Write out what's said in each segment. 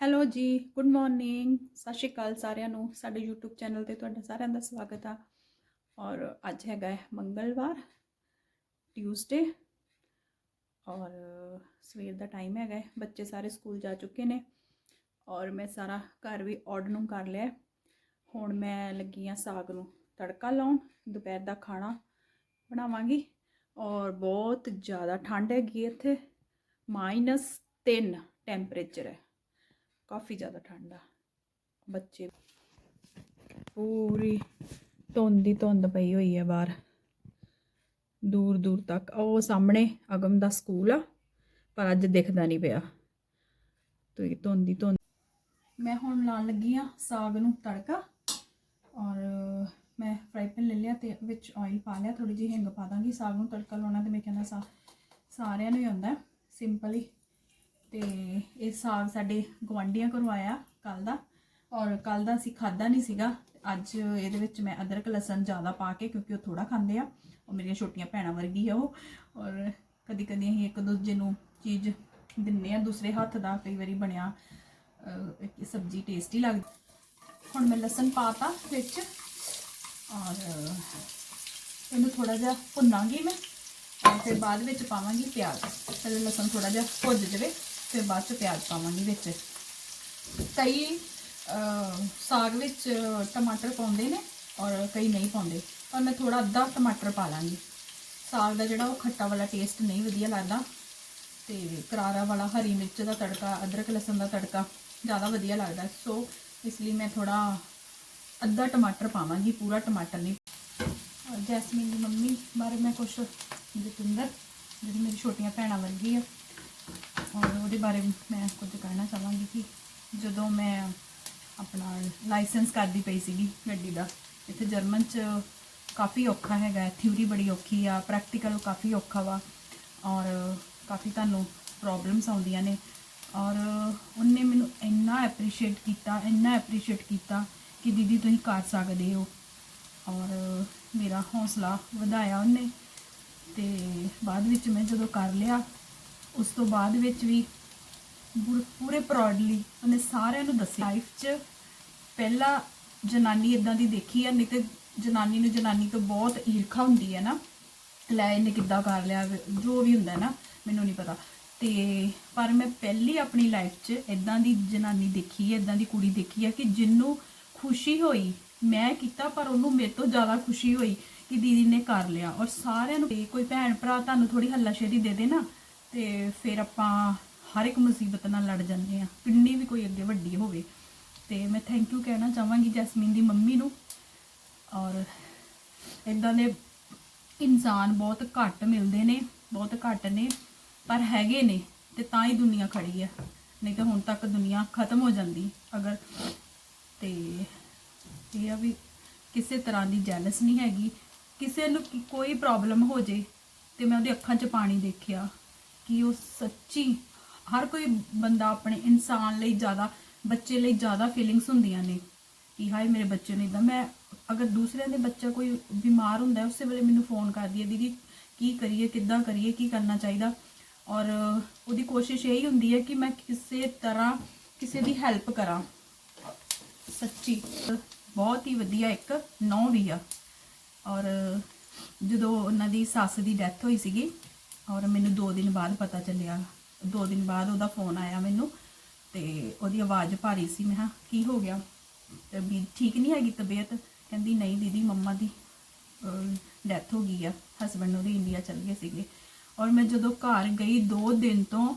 Hello ਜੀ good morning ਸਤਿ ਸ਼੍ਰੀ ਅਕਾਲ ਸਾਰਿਆਂ ਨੂੰ। ਸਾਡੇ YouTube ਚੈਨਲ ਤੇ ਤੁਹਾਡਾ ਸਾਰਿਆਂ ਦਾ ਸਵਾਗਤ ਆ। ਔਰ ਅੱਜ ਹੈਗਾ ਹੈ ਮੰਗਲਵਾਰ ਟਿਊਜ਼ਡੇ ਔਰ ਸਵੇਰ ਦਾ ਟਾਈਮ ਹੈਗਾ ਹੈ। ਬੱਚੇ ਸਾਰੇ ਸਕੂਲ ਜਾ ਚੁੱਕੇ ਨੇ। ਔਰ ਮੈਂ ਸਾਰਾ ਘਰ ਵੀ ਆਰਡਰ ਨੂੰ ਕਰ ਲਿਆ ਹੁਣ ਮੈਂ ਲੱਗੀ ਆ ਸਾਗ ਨੂੰ ਤੜਕਾ ਲਾਉਣ, ਦੁਪਹਿਰ ਦਾ ਖਾਣਾ ਬਣਾਵਾਂਗੀ। ਔਰ ਬਹੁਤ ਜ਼ਿਆਦਾ ਠੰਡ ਹੈਗੀ ਹੈ ਇੱਥੇ। -3 ਟੈਂਪਰੇਚਰ ਹੈ। ਕਾਫੀ ਜ਼ਿਆਦਾ ਠੰਡ ਆ। ਬੱਚੇ ਪੂਰੀ ਧੁੰਦ ਦੀ ਧੁੰਦ ਪਈ ਹੋਈ ਹੈ ਬਾਹਰ। ਦੂਰ ਦੂਰ ਤੱਕ। ਉਹ ਸਾਹਮਣੇ ਅਗਮ ਦਾ ਸਕੂਲ ਆ, ਪਰ ਅੱਜ ਦਿਖਦਾ ਨਹੀਂ ਪਿਆ। ਤੇ ਧੁੰਦ ਦੀ ਧੁੰਦ। ਮੈਂ ਹੁਣ ਲਾਉਣ ਲੱਗੀ ਆ ਸਾਗ ਨੂੰ ਤੜਕਾ, ਔਰ ਮੈਂ ਫਰਾਈ ਪੈਨ ਲੈ ਲਿਆ ਤੇ ਵਿੱਚ ਆਇਲ ਪਾ ਲਿਆ। ਥੋੜੀ ਜਿਹੀ ਹਿੰਗ ਪਾ ਦਾਂਗੀ। ਸਾਗ ਨੂੰ ਤੜਕਾ ਲਾਉਣਾ ਤੇ ਮੈਂ ਕਹਿੰਦਾ ਸਾ, ਸਾਰਿਆਂ ਨੂੰ ਹੀ ਆਉਂਦਾ। ਸਿੰਪਲ ਹੀ। ਤੇ ਇਹ ਸਾਗ ਸਾਡੇ ਗਵਾਂਢੀਆਂ ਕਰਵਾਇਆ ਆਇਆ ਕੱਲ ਦਾ ਔਰ ਕੱਲ ਦਾ ਅਸੀਂ ਖਾਦਾ ਨਹੀਂ ਸੀਗਾ। ਅੱਜ ਇਹਦੇ ਵਿੱਚ ਮੈਂ ਅਦਰਕ, ਲਸਣ ਜ਼ਿਆਦਾ ਪਾ ਕੇ ਕਿਉਂਕਿ ਉਹ ਥੋੜਾ ਖਾਂਦੇ ਆ। ਉਹ ਮੇਰੀਆਂ ਛੋਟੀਆਂ ਭੈਣਾਂ ਵਰਗੀ ਆ ਉਹ। ਔਰ ਕਦੀ ਕਦੀ ਅਸੀਂ ਇੱਕ ਦੂਜੇ ਨੂੰ ਚੀਜ਼ ਦਿੰਨੇ ਆ, ਦੂਸਰੇ ਹੱਥ ਦਾ ਕਈ ਵਾਰੀ ਬਣਿਆ ਇੱਕ ਸਬਜ਼ੀ ਟੇਸਟੀ ਲੱਗਦੀ। ਹੁਣ ਮੈਂ ਲਸਣ ਪਾਤਾ ਵਿੱਚ ਔਰ ਇਹਨੂੰ ਥੋੜਾ ਜਿਹਾ ਭੁੰਨਾਂਗੀ ਮੈਂ। ਫਿਰ ਬਾਅਦ ਵਿੱਚ ਪਾਵਾਂਗੀ ਪਿਆਜ਼। ਪਹਿਲੇ ਲਸਣ ਥੋੜਾ ਜਿਹਾ ਭੁੱਜ ਜਾਵੇ। ਫਿਰ ਬਾਅਦ ਚ ਪਿਆਜ਼ ਪਾਵਾਂਗੀ ਵਿੱਚ। ਕਈ ਸਾਗ ਵਿੱਚ ਟਮਾਟਰ ਪਾਉਂਦੇ ਨੇ ਔਰ ਕਈ ਨਹੀਂ ਪਾਉਂਦੇ। ਪਰ ਮੈਂ ਥੋੜਾ ਅੱਧਾ ਟਮਾਟਰ ਪਾ ਲਾਂਗੀ। ਸਾਗ ਦਾ ਜਿਹੜਾ ਉਹ ਖੱਟਾ ਵਾਲਾ ਟੇਸਟ ਨਹੀਂ ਵਧੀਆ ਲੱਗਦਾ। ਤੇ ਕਰਾਰਾ ਵਾਲਾ ਹਰੀ ਮਿਰਚ ਦਾ ਤੜਕਾ, ਅਦਰਕ ਲਸਣ ਦਾ ਤੜਕਾ ਜ਼ਿਆਦਾ ਵਧੀਆ ਲੱਗਦਾ। ਸੋ, ਇਸ ਲਈ ਮੈਂ ਥੋੜਾ ਅੱਧਾ ਟਮਾਟਰ ਪਾਵਾਂਗੀ, ਪੂਰਾ ਟਮਾਟਰ ਨਹੀਂ। ਔਰ ਜੈਸਮੀਨ ਦੀ ਮੰਮੀ ਬਾਰੇ ਮੈਂ ਕੁਝ ਜਤਿੰਦਰ, ਜਿਹੜੀ ਮੇਰੀ ਛੋਟੀਆਂ ਭੈਣਾਂ ਵਰਗੀ ਆ। ਔਰ ਉਹਦੇ ਬਾਰੇ ਮੈਂ ਕੁਝ ਕਹਿਣਾ ਚਾਹਾਂਗੀ ਕਿ ਜਦੋਂ ਮੈਂ ਆਪਣਾ ਲਾਇਸੈਂਸ ਕਰਦੀ ਪਈ ਸੀਗੀ ਗੱਡੀ ਦਾ, ਇੱਥੇ ਜਰਮਨ 'ਚ ਕਾਫੀ ਔਖਾ ਹੈਗਾ, ਥਿਊਰੀ ਬੜੀ ਔਖੀ ਆ, ਪ੍ਰੈਕਟੀਕਲ ਕਾਫੀ ਔਖਾ ਵਾ ਔਰ ਕਾਫੀ ਤੁਹਾਨੂੰ ਪ੍ਰੋਬਲਮਸ ਆਉਂਦੀਆਂ ਨੇ ਔਰ ਉਹਨੇ ਮੈਨੂੰ ਇੰਨਾ ਐਪਰੀਸ਼ੀਏਟ ਕੀਤਾ, ਇੰਨਾ ਐਪਰੀਸ਼ੀਏਟ ਕੀਤਾ ਕਿ ਦੀਦੀ ਤੁਸੀਂ ਕਰ ਸਕਦੇ ਹੋ। ਔਰ ਮੇਰਾ ਹੌਸਲਾ ਵਧਾਇਆ ਉਹਨੇ ਤੇ ਬਾਅਦ ਵਿੱਚ ਮੈਂ ਜਦੋਂ ਕਰ ਲਿਆ ਉਸ ਤੋਂ ਬਾਅਦ ਵਿੱਚ ਵੀ ਪੂਰੇ ਪ੍ਰੌਡਲੀ ਉਹਨੇ ਸਾਰਿਆਂ ਨੂੰ ਦੱਸਿਆ। ਲਾਈਫ 'ਚ ਪਹਿਲਾ ਜਨਾਨੀ ਇਦਾਂ ਦੀ ਦੇਖੀ ਆ, ਨਹੀਂ ਤੇ ਜਨਾਨੀ ਨੂੰ ਜਨਾਨੀ ਤੋਂ ਬਹੁਤ ਈਰਖਾ ਹੁੰਦੀ ਹੈ ਨਾ। ਲੈ ਇਹਨੇ ਕਿੱਦਾਂ ਕਰ ਲਿਆ ਜੋ ਵੀ ਹੁੰਦਾ ਨਾ, ਮੈਨੂੰ ਨਹੀਂ ਪਤਾ। ਤੇ ਪਰ ਮੈਂ ਪਹਿਲੀ ਆਪਣੀ ਲਾਈਫ 'ਚ ਇਦਾਂ ਦੀ ਜਨਾਨੀ ਦੇਖੀ ਹੈ ਇਦਾਂ ਦੀ ਕੁੜੀ ਦੇਖੀ ਹੈ ਕਿ ਜਿੰਨੂੰ ਖੁਸ਼ੀ ਹੋਈ, ਮੈਂ ਕੀਤਾ, ਪਰ ਉਹਨੂੰ ਮੇਰੇ ਤੋਂ ਜ਼ਿਆਦਾ ਖੁਸ਼ੀ ਹੋਈ ਕਿ ਦੀਦੀ ਨੇ ਕਰ ਲਿਆ। ਔਰ ਸਾਰਿਆਂ ਨੂੰ ਕੋਈ ਭੈਣ ਭਰਾ ਤੁਹਾਨੂੰ ਥੋੜੀ ਹੱਲਾਸ਼ੇਰੀ ਦੇ ਦੇ ਨਾ ਤੇ ਫਿਰ ਆਪਾਂ ਹਰ ਇੱਕ ਮੁਸੀਬਤ ਨਾਲ ਲੜ ਜਾਂਦੇ ਆ ਕਿੰਨੀ ਵੀ ਕੋਈ ਅੱਗੇ ਵੱਡੀ ਹੋਵੇ। ਤੇ ਮੈਂ ਥੈਂਕ ਯੂ ਕਹਿਣਾ ਚਾਹਾਂਗੀ ਜੈਸਮੀਨ ਦੀ ਮੰਮੀ ਨੂੰ। ਔਰ ਇਦਾਂ ਦੇ ਇਨਸਾਨ ਬਹੁਤ ਘੱਟ ਮਿਲਦੇ ਨੇ, ਬਹੁਤ ਘੱਟ ਨੇ, ਪਰ ਹੈਗੇ ਨੇ ਤੇ ਤਾਂ ਹੀ ਦੁਨੀਆ ਖੜੀ ਆ ਨਹੀਂ ਤਾਂ ਹੁਣ ਤੱਕ ਦੁਨੀਆ ਖਤਮ ਹੋ ਜਾਂਦੀ। ਅਗਰ ਤੇ ਇਹ ਆ ਵੀ ਕਿਸੇ ਤਰ੍ਹਾਂ ਦੀ ਜੈਲਸ ਨਹੀਂ ਹੈਗੀ। ਕਿਸੇ ਨੂੰ ਕੋਈ ਪ੍ਰੋਬਲਮ ਹੋ ਜੇ ਤੇ ਮੈਂ ਉਹਦੀ ਅੱਖਾਂ 'ਚ ਪਾਣੀ ਦੇਖਿਆ। ਕਿ ਉਹ ਸੱਚੀ ਹਰ ਕੋਈ ਬੰਦਾ ਆਪਣੇ ਇਨਸਾਨ ਲਈ ਜ਼ਿਆਦਾ, ਬੱਚੇ ਲਈ ਜ਼ਿਆਦਾ ਫੀਲਿੰਗਸ ਹੁੰਦੀਆਂ ਨੇ ਕਿ ਹਾਏ ਮੇਰੇ ਬੱਚੇ ਨੂੰ ਇਦਾਂ ਮੈਂ ਅਗਰ ਦੂਸਰਿਆਂ ਦੇ ਬੱਚਾ ਕੋਈ ਬਿਮਾਰ ਹੁੰਦਾ ਹੈ, ਉਸੇ ਵੇਲੇ ਮੈਨੂੰ ਫੋਨ ਕਰਦੀ ਹੈ ਦੀਦੀ, ਕੀ ਕਰੀਏ, ਕਿੱਦਾਂ ਕਰੀਏ, ਕੀ ਕਰਨਾ ਚਾਹੀਦਾ? ਔਰ ਉਹਦੀ ਕੋਸ਼ਿਸ਼ ਇਹੀ ਹੁੰਦੀ ਹੈ ਕਿ ਮੈਂ ਕਿਸੇ ਤਰ੍ਹਾਂ ਕਿਸੇ ਦੀ ਹੈਲਪ ਕਰਾਂ। ਸੱਚੀ ਬਹੁਤ ਹੀ ਵਧੀਆ ਇੱਕ ਨੌ ਵੀ ਆ। ਔਰ ਜਦੋਂ ਉਹਨਾਂ ਦੀ ਸੱਸ ਦੀ ਡੈਥ ਹੋਈ ਸੀਗੀ ਔਰ ਮੈਨੂੰ 2 ਦਿਨ ਬਾਅਦ ਪਤਾ ਚੱਲਿਆ। 2 ਦਿਨ ਬਾਅਦ ਉਹਦਾ ਫੋਨ ਆਇਆ ਮੈਨੂੰ ਤੇ ਉਹਦੀ ਆਵਾਜ਼ ਭਾਰੀ ਸੀ। ਮੈਂ ਕਿਹਾ, ਕੀ ਹੋ ਗਿਆ? ਤੇ ਵੀ ਠੀਕ ਨਹੀਂ ਹੈਗੀ ਤਬੀਅਤ। ਕਹਿੰਦੀ, ਨਹੀਂ ਦੀਦੀ, ਮੰਮਾ ਦੀ ਡੈਥ ਹੋ ਗਈ ਆ। ਹਸਬੰਡ ਉਹਦੇ ਇੰਡੀਆ ਚਲ ਗਏ ਸੀਗੇ। ਔਰ ਮੈਂ ਜਦੋਂ ਘਰ ਗਈ 2 ਦਿਨ ਤੋਂ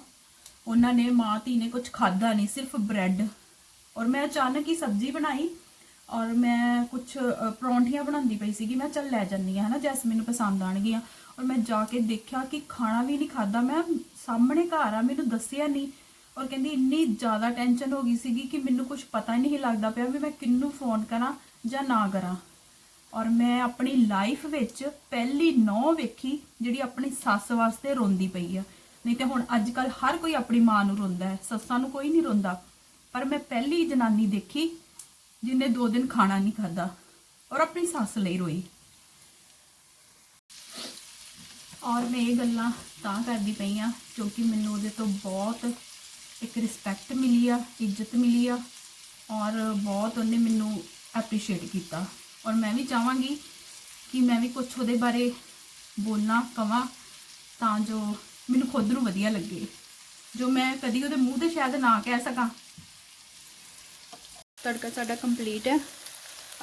ਉਹਨਾਂ ਨੇ, ਮਾਂ ਧੀ ਨੇ ਕੁਝ ਖਾਦਾ ਨਹੀਂ, ਸਿਰਫ ਬ੍ਰੈਡ ਔਰ ਮੈਂ ਅਚਾਨਕ ਹੀ ਸਬਜ਼ੀ ਬਣਾਈ ਔਰ ਮੈਂ ਕੁਝ ਪਰੌਂਠੀਆਂ ਬਣਾਉਂਦੀ ਪਈ ਸੀਗੀ। ਮੈਂ ਚੱਲ ਲੈ ਜੰਨੀ ਆ, ਹਨਾ ਜੈਸ ਮੈਨੂੰ ਪਸੰਦ ਆਣਗੀਆਂ ਔਰ ਮੈਂ ਜਾ ਕੇ ਦੇਖਿਆ ਕਿ ਖਾਣਾ ਵੀ ਨਹੀਂ ਖਾਦਾ ਮੈਂ ਸਾਹਮਣੇ ਘਰ ਆ, ਮੈਨੂੰ ਦੱਸਿਆ ਨਹੀਂ। ਔਰ ਕਹਿੰਦੀ ਇੰਨੀ ਜ਼ਿਆਦਾ ਟੈਨਸ਼ਨ ਹੋ ਗਈ ਸੀਗੀ ਕਿ ਮੈਨੂੰ ਕੁਝ ਪਤਾ ਹੀ ਨਹੀਂ ਲੱਗਦਾ ਪਿਆ ਵੀ ਮੈਂ ਕਿੰਨੂੰ ਫੋਨ ਕਰਾਂ ਜਾਂ ਨਾ ਕਰਾਂ। ਔਰ ਮੈਂ ਆਪਣੀ ਲਾਈਫ ਵਿੱਚ ਪਹਿਲੀ ਨੌ ਵੇਖੀ ਜਿਹੜੀ ਆਪਣੀ ਸੱਸ ਵਾਸਤੇ ਰੋਂਦੀ ਪਈ ਆ। ਨਹੀਂ ਤੇ ਹੁਣ ਅੱਜ ਕੱਲ ਹਰ ਕੋਈ ਆਪਣੀ ਮਾਂ ਨੂੰ ਰੋਂਦਾ ਹੈ, ਸੱਸਾਂ ਨੂੰ ਕੋਈ ਨਹੀਂ ਰੋਂਦਾ। ਪਰ ਮੈਂ ਪਹਿਲੀ ਜਨਾਨੀ ਦੇਖੀ ਜਿਹਨੇ ਦੋ ਦਿਨ ਖਾਣਾ ਨਹੀਂ ਖਾਦਾ ਔਰ ਆਪਣੀ ਸੱਸ ਲਈ ਰੋਈ। ਔਰ ਮੈਂ ਇਹ ਗੱਲਾਂ ਤਾਂ ਕਰਦੀ ਪਈ ਆ ਕਿਉਂਕਿ ਮੈਨੂੰ ਉਹਦੇ ਤੋਂ ਬਹੁਤ ਇੱਕ ਰਿਸਪੈਕਟ ਮਿਲੀ ਆ, ਇੱਜ਼ਤ ਮਿਲੀ ਆ ਔਰ ਬਹੁਤ ਉਹਨੇ ਮੈਨੂੰ ਐਪਰੀਸ਼ੀਏਟ ਕੀਤਾ। ਔਰ ਮੈਂ ਵੀ ਚਾਹਾਂਗੀ ਕਿ ਮੈਂ ਵੀ ਕੁਝ ਉਹਦੇ ਬਾਰੇ ਬੋਲਣਾ ਕਵਾਂ ਤਾਂ ਜੋ ਮੈਨੂੰ ਖੁਦ ਨੂੰ ਵਧੀਆ ਲੱਗੇ। ਜੋ ਮੈਂ ਕਦੀ ਉਹਦੇ ਮੂੰਹ ਤੇ ਸ਼ਾਇਦ ਨਾ ਕਹਿ ਸਕਾਂ। ਤੜਕਾ ਸਾਡਾ ਕੰਪਲੀਟ ਹੈ।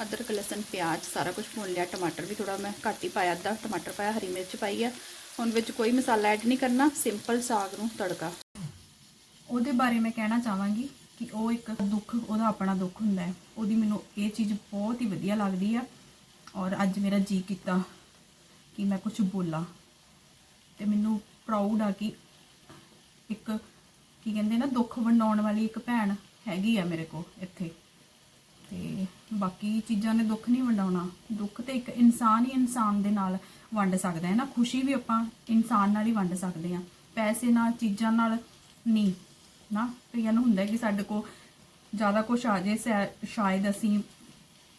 ਅਦਰਕ, ਲਸਣ, ਪਿਆਜ਼ ਸਾਰਾ ਕੁਝ ਭੁੰਨ ਲਿਆ। ਟਮਾਟਰ ਵੀ ਥੋੜਾ ਮੈਂ ਘੱਟ ਹੀ ਪਾਇਆ, ਅੱਧਾ ਟਮਾਟਰ ਪਾਇਆ, ਹਰੀ ਮਿਰਚ ਪਾਈ ਆ। ਹੁਣ ਵਿੱਚ ਕੋਈ ਮਸਾਲਾ ਐਡ ਨਹੀਂ ਕਰਨਾ ਸਿੰਪਲ ਸਾਗ ਨੂੰ ਤੜਕਾ। ਉਹਦੇ ਬਾਰੇ ਮੈਂ ਕਹਿਣਾ ਚਾਹਾਂਗੀ ਕਿ ਉਹ ਇੱਕ ਦੁੱਖ, ਉਹਦਾ ਆਪਣਾ ਦੁੱਖ ਹੁੰਦਾ ਹੈ। ਉਹਦੀ ਮੈਨੂੰ ਇਹ ਚੀਜ਼ ਬਹੁਤ ਹੀ ਵਧੀਆ ਲੱਗਦੀ ਆ। ਔਰ ਅੱਜ ਮੇਰਾ ਜੀ ਕੀਤਾ ਕਿ ਮੈਂ ਕੁਝ ਬੋਲਾਂ। ਤੇ ਮੈਨੂੰ ਪ੍ਰਾਊਡ ਆ ਕਿ ਇੱਕ, ਕੀ ਕਹਿੰਦੇ ਨਾ, ਦੁੱਖ ਵੰਡਾਉਣ ਵਾਲੀ ਇੱਕ ਭੈਣ ਹੈਗੀ ਆ ਮੇਰੇ ਕੋਲ ਇੱਥੇ। ਤੇ ਬਾਕੀ ਚੀਜ਼ਾਂ ਨੇ ਦੁੱਖ ਨਹੀਂ ਵੰਡਾਉਣਾ। ਦੁੱਖ ਤੇ ਇੱਕ ਇਨਸਾਨ ਹੀ ਇਨਸਾਨ ਦੇ ਨਾਲ ਵੰਡ ਸਕਦਾ ਹੈ ਨਾ। ਖੁਸ਼ੀ ਵੀ ਆਪਾਂ ਇਨਸਾਨ ਨਾਲ ਹੀ ਵੰਡ ਸਕਦੇ ਆ ਪੈਸੇ ਨਾਲ, ਚੀਜ਼ਾਂ ਨਾਲ ਨਹੀਂ, ਨਾ। ਕਈਆਂ ਨੂੰ ਹੁੰਦਾ ਕਿ ਸਾਡੇ ਕੋਲ ਜ਼ਿਆਦਾ ਕੁਝ ਆ ਜੇ, ਸ਼ਾ- ਸ਼ਾਇਦ ਅਸੀਂ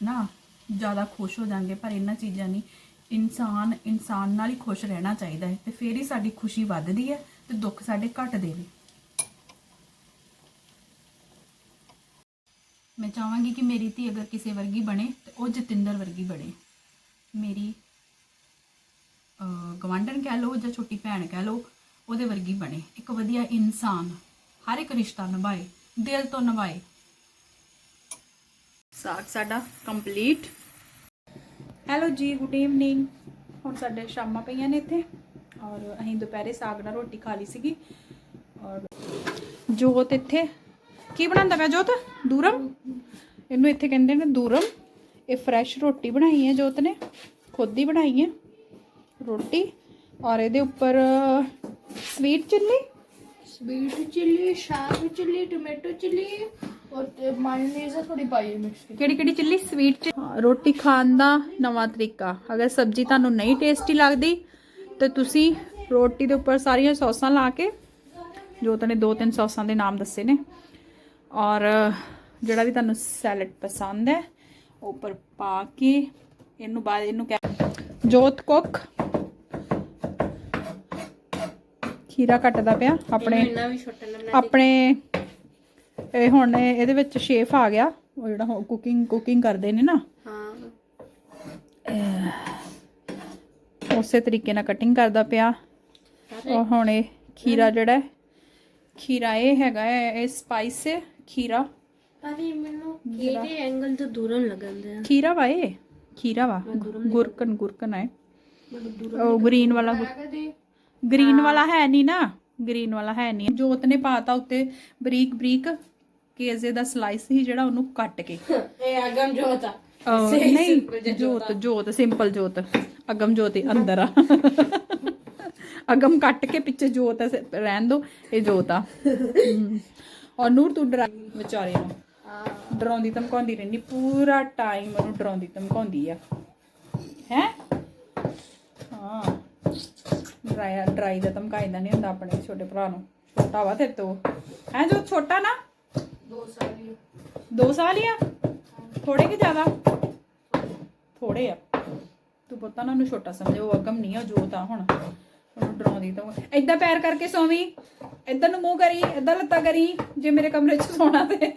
ਨਾ ਜ਼ਿਆਦਾ ਖੁਸ਼ ਹੋ ਜਾਾਂਗੇ, ਪਰ ਇਹਨਾਂ ਚੀਜ਼ਾਂ ਨਹੀਂ। ਇਨਸਾਨ ਇਨਸਾਨ ਨਾਲ ਹੀ ਖੁਸ਼ ਰਹਿਣਾ ਚਾਹੀਦਾ ਹੈ ਤੇ ਫਿਰ ਹੀ ਸਾਡੀ ਖੁਸ਼ੀ ਵੱਧਦੀ ਹੈ ਤੇ ਦੁੱਖ ਸਾਡੇ ਘਟਦੇ ਨੇ ਮੈਂ ਚਾਹਾਂਗੀ ਕਿ ਮੇਰੀ ਧੀ ਅਗਰ ਕਿਸੇ ਵਰਗੀ ਬਣੇ ਤੇ ਉਹ ਜਤਿੰਦਰ ਵਰਗੀ ਬਣੇ। ਮੇਰੀ ਅਹ, ਕਹਿ ਲਓ ਜਾਂ ਛੋਟੀ ਭੈਣ ਕਹਿ ਲਓ ਉਹਦੇ ਵਰਗੀ ਬਣੇ। ਇੱਕ ਵਧੀਆ ਇਨਸਾਨ ਹਰ ਇੱਕ ਰਿਸ਼ਤਾ ਨਿਭਾਏ ਦਿਲ ਤੋਂ ਨਿਭਾਏ। ਸਾਗ ਸਾਡਾ ਕੰਪਲੀਟ ਹੈਲੋ ਜੀ ਗੁੱਡ ਈਵਨਿੰਗ ਹੁਣ ਸਾਡੇ ਸ਼ਾਮਾਂ ਪਈਆਂ ਨੇ ਇੱਥੇ ਔਰ ਅਸੀਂ ਦੁਪਹਿਰੇ ਸਾਗ ਨਾਲ ਰੋਟੀ ਖਾ ਲਈ ਸੀਗੀ। ਔਰ ਜੋਤ ਇੱਥੇ ਕੀ ਬਣਾਉਂਦਾ ਪਿਆ ਜੋਤ? ਦੂਰਮ? ਇਹਨੂੰ ਇੱਥੇ ਕਹਿੰਦੇ ਨੇ ਦੂਰਮ। ਇਹ ਫਰੈਸ਼ ਰੋਟੀ ਬਣਾਈ ਹੈ ਜੋਤ ਨੇ। ਖੁਦ ਹੀ ਬਣਾਈ ਹੈ ਰੋਟੀ। ਔਰ ਇਹਦੇ ਉੱਪਰ ਸਵੀਟ ਚਿੱਲੀ ਸਵੀਟ ਚਿੱਲੀ ਸ਼ਾਕ ਚਿੱਲੀ ਟੋਮੇਟੋ ਚਿੱਲੀ ਔਰ ਮਾਇਓਨੀਜ਼ ਥੋੜੀ ਪਾਈ ਮਿਕਸ ਕਿਹੜੀ ਕਿਹੜੀ ਚਿੱਲੀ ਸਵੀਟ ਚ ਰੋਟੀ ਖਾਣ ਦਾ ਨਵਾਂ ਤਰੀਕਾ। ਅਗਰ ਸਬਜ਼ੀ ਤੁਹਾਨੂੰ ਨਹੀਂ ਟੇਸਟੀ ਲੱਗਦੀ ਤੇ ਤੁਸੀਂ ਰੋਟੀ ਦੇ ਉੱਪਰ ਸਾਰੀਆਂ ਸੌਸਾਂ ਲਾ ਕੇ ਜੋਤ ਨੇ ਦੋ ਤਿੰਨ ਸੌਸਾਂ ਦੇ ਨਾਮ ਦੱਸੇ ਨੇ। ਔਰ ਜਿਹੜਾ ਵੀ ਤੁਹਾਨੂੰ ਸੈਲਡ ਪਸੰਦ ਹੈ ਉੱਪਰ ਪਾ ਕੇ ਇਹਨੂੰ ਬਾਅਦ ਇਹਨੂੰ ਜੋਤ ਕੁੱਕ। ਖੀਰਾ ਕੱਟਦਾ ਪਿਆ ਆਪਣੇ ਆਪਣੇ ਇਹ ਹੁਣ ਇਹਦੇ ਵਿੱਚ ਸ਼ੇਫ ਆ ਗਿਆ ਉਹ ਜਿਹੜਾ ਕੁਕਿੰਗ ਕੁਕਿੰਗ ਕਰਦੇ ਨੇ ਨਾ। ਹਾਂ। ਉਸੇ ਤਰੀਕੇ ਨਾਲ ਕਟਿੰਗ ਕਰਦਾ ਪਿਆ। ਔਰ ਹੁਣ ਇਹ ਖੀਰਾ ਜਿਹੜਾ ਖੀਰਾ ਇਹ ਹੈਗਾ ਇਹ ਸਪਾਈਸ ਖੀਰਾ? ਭਾਜੀ ਮੈਨੂੰ ਖੀਰਾ। ਐਂਗਲ ਤੋਂ ਦੂਰੋਂ ਲੱਗਦਾ ਹੈ ਖੀਰਾ ਵਾ ਇਹ? ਖੀਰਾ ਵਾ? ਗੁਰਕਨ ਗੁਰਕਨ ਹੈ ਉਹ ਗ੍ਰੀਨ ਵਾਲਾ ਗ੍ਰੀਨ ਵਾਲਾ ਹੈ ਨਹੀਂ ਨਾ? ਗ੍ਰੀਨ ਵਾਲਾ ਹੈ ਨਹੀਂ। ਜੋਤ ਨੇ ਪਾਤਾ ਉੱਤੇ ਬਰੀਕ ਬਰੀਕ ਕੇਜ਼ੇ ਦਾ ਸਲਾਈਸ ਸੀ ਜਿਹੜਾ ਉਹਨੂੰ ਕੱਟ ਕੇ। ਇਹ ਅਗਮ ਜੋਤਾ ਅਹ, ਨਹੀਂ ਜੋਤ ਜੋਤ ਸਿੰਪਲ ਜੋਤ। ਅਗਮ ਜੋਤ ਹੀ ਅੰਦਰ ਆ। ਅਗਮ ਕੱਟ ਕੇ ਪਿੱਛੇ ਜੋਤ ਆ, ਰਹਿਣ ਦੋ ਇਹ ਜੋਤ ਆ। ਔਰ ਨੂਰ ਤੂੰ ਡਰਾ ਵਿਚਾਰੇ ਨੂੰ। ਡਰਾਉਂਦੀ ਧਮਕਾਉਂਦੀ ਰਹਿੰਦੀ ਪੂਰਾ ਟਾਈਮ ਉਹਨੂੰ ਡਰਾਉਂਦੀ ਧਮਕਾਉਂਦੀ ਆ। ਹੈ? ਹਾਂ। ਡਰਾਇਆ ਡਰਾਈ ਦਾ ਧਮਕਾਇਦਾ ਨਹੀਂ ਹੁੰਦਾ ਆਪਣੇ ਛੋਟੇ ਭਰਾ ਨੂੰ। ਛੋਟਾ ਵਾ ਤੇਰੇ ਤੋਂ। ਹੈ ਜੋ ਛੋਟਾ ਨਾ? 2 ਸਾਲ ਹੀ ਆ। ਥੋੜੇ ਕਿ ਜ਼ਿਆਦਾ? ਥੋੜੇ ਆ। ਤੂੰ ਪਤਾ ਨਾ ਉਹਨੂੰ ਛੋਟਾ ਸਮਝੋ ਅਗਮ ਨਹੀਂ ਆ ਜੋਤ ਆ ਹੁਣ। ਉਹਨੂੰ ਡਰਾਉਂਦੀ ਤਾਂ ਏਦਾਂ ਪੈਰ ਕਰਕੇ ਸੌਵੀਂ ਇੱਧਰ ਨੂੰ ਮੂੰਹ ਕਰੀ ਇੱਧਰ ਲੱਤਾਂ ਕਰੀ, ਜੇ ਮੇਰੇ ਕਮਰੇ 'ਚ ਸੌਣਾ ਤੇ।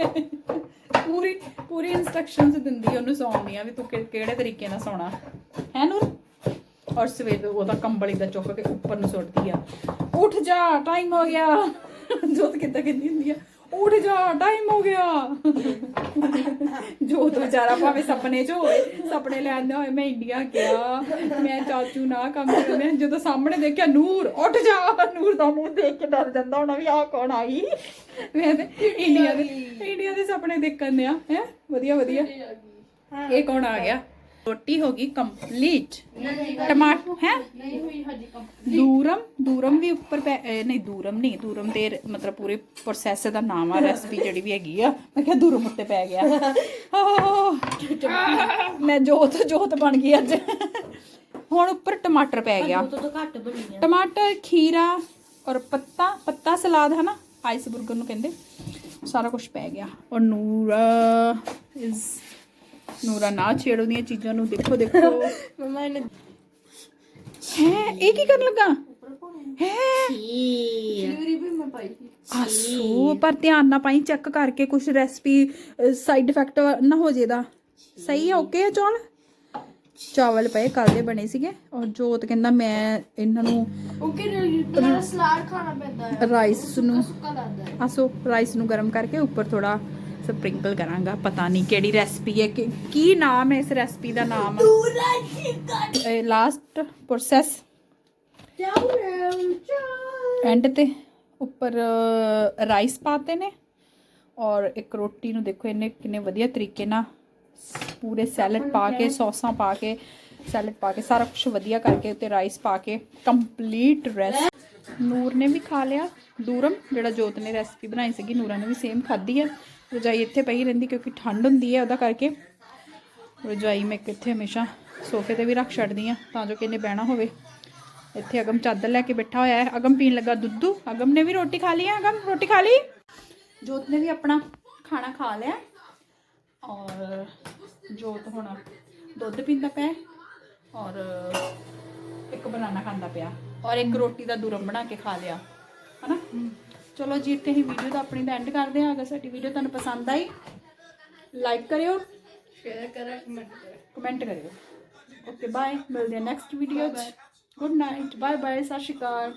ਪੂਰੀ ਪੂਰੀ ਇਨਸਟਰਕਸ਼ਨਸ ਦਿੰਦੀ ਉਹਨੂੰ ਸੌਣ ਦੀਆਂ ਵੀ ਤੂੰ ਕਿਹੜੇ ਤਰੀਕੇ ਨਾਲ ਸੌਣਾ। ਹੈ ਨੂਰ? ਔਰ ਸਵੇਰ ਉਹਦਾ ਕੰਬਲ ਇਦਾਂ ਚੁੱਕ ਕੇ ਉੱਪਰ ਨੂੰ ਸੁੱਟਦੀ ਆ। ਉੱਠ ਜਾ ਟਾਈਮ ਹੋ ਗਿਆ। ਜੋਤ ਕਿੱਦਾਂ ਕਹਿੰਦੀ ਹੁੰਦੀ ਆ? ਉੱਠ ਜਾ ਟਾਈਮ ਹੋ ਗਿਆ। ਜੋਤ ਵਿਚਾਰਾ ਭਾਵੇਂ ਸੁਪਨੇ 'ਚ ਹੋਵੇ ਸੁਪਨੇ ਲੈਂਦਾ ਹੋਏ ਮੈਂ ਇੰਡੀਆ ਗਿਆ। ਮੈਂ ਚਾਚੂ ਨਾ ਕੰਮ ਕਰਨੇ ਜਦੋਂ ਸਾਹਮਣੇ ਦੇਖਿਆ ਨੂਰ ਉੱਠ ਜਾ। ਨੂਰ ਦਾ ਮੂੰਹ ਦੇਖ ਕੇ ਡਰ ਜਾਂਦਾ ਹੋਣਾ ਵੀ ਆਹ ਕੌਣ ਆਈ। ਮੈਂ ਤੇ ਇੰਡੀਆ ਦੇ ਇੰਡੀਆ ਦੇ ਸੁਪਨੇ ਦੇਖਣ ਆ ਹੈ? ਵਧੀਆ ਵਧੀਆ। ਇਹ ਕੌਣ ਆ ਗਿਆ? ਰੋਟੀ ਹੋ ਗਈ ਕੰਪਲੀਟ ਟਮਾਟਰ ਹੈ नहीं हुई हदी कम ਦੂਰਮ ਦੂਰਮ ਵੀ ਉੱਪਰ ਪੈ ਇਹ ਨਹੀਂ ਦੂਰਮ ਨਹੀਂ ਦੂਰਮ ਦੇ ਰ- ਮਤਲਬ ਪੂਰੇ ਪ੍ਰੋਸੈਸ ਦਾ ਨਾਮ ਆ ਰੈਸਪੀ ਜਿਹੜੀ ਵੀ ਹੈਗੀ ਆ ਮੈਂ ਕਿਹਾ ਦੂਰਮ ਉੱਤੇ ਪੈ ਗਿਆ ਆਹ, ਮੈਂ ਜੋਤ ਜੋਤ ਬਣ ਗਈ ਅੱਜ ਹੁਣ ਉੱਪਰ ਟਮਾਟਰ ਪੈ ਗਿਆ तो तो घट बनी है ਟਮਾਟਰ ਖੀਰਾ ਔਰ ਪੱਤਾ ਪੱਤਾ ਸਲਾਦ ਹੈ ਨਾ ਆਈਸ ਬਰਗਰ ਨੂੰ ਕਹਿੰਦੇ ਸਾਰਾ ਕੁਝ ਪੈ ਗਿਆ ਔਰ ਨੂਰਾ ਇਜ਼ ਨੂਰਾ ਨਾ ਛੇੜੋ ਦੀਆਂ ਚੀਜ਼ਾਂ ਨੂੰ। ਦੇਖੋ ਦੇਖੋ। ਮਮਾ ਇਹਨੇ ਹੈ ਇਹ ਕੀ ਕਰਨ ਲੱਗਾ? ਹੈ? ਜੂਰੀ ਪਰ ਧਿਆਨ ਨਾਲ ਪਾਈ ਚੈੱਕ ਕਰਕੇ ਕੁਝ ਰੈਸਪੀ ਸਾਈਡ ਇਫੈਕਟ ਨਾ ਹੋ ਜੇਦਾ ਸਹੀ ਹੈ ਓਕੇ ਹੈ ਚੌਲ? ਚਾਵਲ ਪਏ ਕੱਲ ਦੇ ਬਣੇ ਸੀਗੇ। ਔਰ ਜੋਤ ਕਹਿੰਦਾ ਮੈਂ ਇਹਨਾਂ ਨੂੰ ਓਕੇ ਮੇਰਾ ਸਲਾਦ ਖਾਣਾ ਪੈਂਦਾ ਹੈ ਰਾਈਸ ਨੂੰ। ਸੁੱਕਾ ਲੱਗਦਾ ਹੈ ਆਸੋ ਰਾਈਸ ਨੂੰ ਗਰਮ ਕਰਕੇ ਉੱਪਰ ਥੋੜਾ ਸਪ੍ਰਿੰਕਲ ਕਰਾਂਗਾ, ਪਤਾ ਨਹੀਂ ਕਿਹੜੀ ਰੈਸਪੀ ਹੈ, ਕਿ ਕੀ ਨਾਮ ਹੈ ਇਸ ਰੈਸਪੀ ਦਾ ਨਾਮ? ਲਾਸਟ ਪ੍ਰੋਸੈਸ ਐਂਡ ਤੇ ਉੱਪਰ ਰਾਈਸ ਪਾਤੇ ਨੇ। ਔਰ ਇੱਕ ਰੋਟੀ ਨੂੰ ਦੇਖੋ ਇਹਨੇ ਕਿੰਨੇ ਵਧੀਆ ਤਰੀਕੇ ਨਾਲ ਪੂਰੇ ਸੈਲਡ ਪਾ ਕੇ, ਸੌਸਾਂ ਪਾ ਕੇ ਸੈਲਡ ਪਾ ਕੇ, ਸਾਰਾ ਕੁਝ ਵਧੀਆ ਕਰਕੇ, ਉੱਤੇ ਰਾਈਸ ਪਾ ਕੇ ਕੰਪਲੀਟ ਰੈਸਟ ਨੂਰ ਨੇ ਵੀ ਖਾ ਲਿਆ, ਦੂਰਮ, ਜਿਹੜਾ ਜੋਤ ਨੇ ਰੈਸਪੀ ਬਣਾਈ ਸੀਗੀ, ਨੂਰਾ ਨੇ ਵੀ ਸੇਮ ਖਾਧੀ ਹੈ ਰਜਾਈ ਇੱਥੇ ਪਈ ਰਹਿੰਦੀ ਕਿਉਂਕਿ ਠੰਡ ਹੁੰਦੀ ਹੈ ਉਹਦਾ ਕਰਕੇ। ਰਜਾਈ ਮੈਂ ਇੱਥੇ ਹਮੇਸ਼ਾ ਸੋਫੇ ਤੇ ਵੀ ਰੱਖ ਛੱਡਦੀ ਆ, ਤਾਂ ਜੋ ਕਿਨੇ ਬਹਿਣਾ ਹੋਵੇ। ਇੱਥੇ ਅਗਮ ਚਾਦਰ ਲੈ ਕੇ ਬੈਠਾ ਹੋਇਆ ਹੈ। ਅਗਮ ਪੀਣ ਲੱਗਾ ਦੁੱਧੂ। ਅਗਮ ਨੇ ਵੀ ਰੋਟੀ ਖਾ ਲਈ ਹੈ ਅਗਮ, ਰੋਟੀ ਖਾ ਲਈ? ਜੋਤ ਨੇ ਵੀ ਆਪਣਾ ਖਾਣਾ ਖਾ ਲਿਆ। ਔਰ ਜੋਤ ਹੁਣ ਦੁੱਧ ਪੀਂਦਾ ਪਿਆ ਔਰ ਇੱਕ ਬਨਾਨਾ ਖਾਂਦਾ ਪਿਆ। ਔਰ ਇੱਕ ਰੋਟੀ ਦਾ ਦੁਰਮ ਬਣਾ ਕੇ ਖਾ ਲਿਆ ਹਨਾ? ਚਲੋ ਜੀ ਇੱਥੇ ਹੀ ਵੀਡੀਓ ਦਾ ਆਪਣੀ ਦਾ ਐਂਡ ਕਰਦੇ ਹਾਂ ਅਗਰ ਸਾਡੀ ਵੀਡੀਓ ਤੁਹਾਨੂੰ ਪਸੰਦ ਆਈ ਲਾਈਕ ਕਰਿਓ ਸ਼ੇਅਰ ਕਰਾਂ ਕਮੈਂਟ ਕਰਾਂ ਕਮੈਂਟ ਕਰਿਓ। ਓਕੇ ਬਾਏ ਮਿਲਦੇ ਹਾਂ ਨੈਕਸਟ ਵੀਡੀਓ 'ਚ। ਗੁੱਡ ਨਾਈਟ ਬਾਏ ਬਾਏ ਸਤਿ ਸ਼੍ਰੀ ਅਕਾਲ।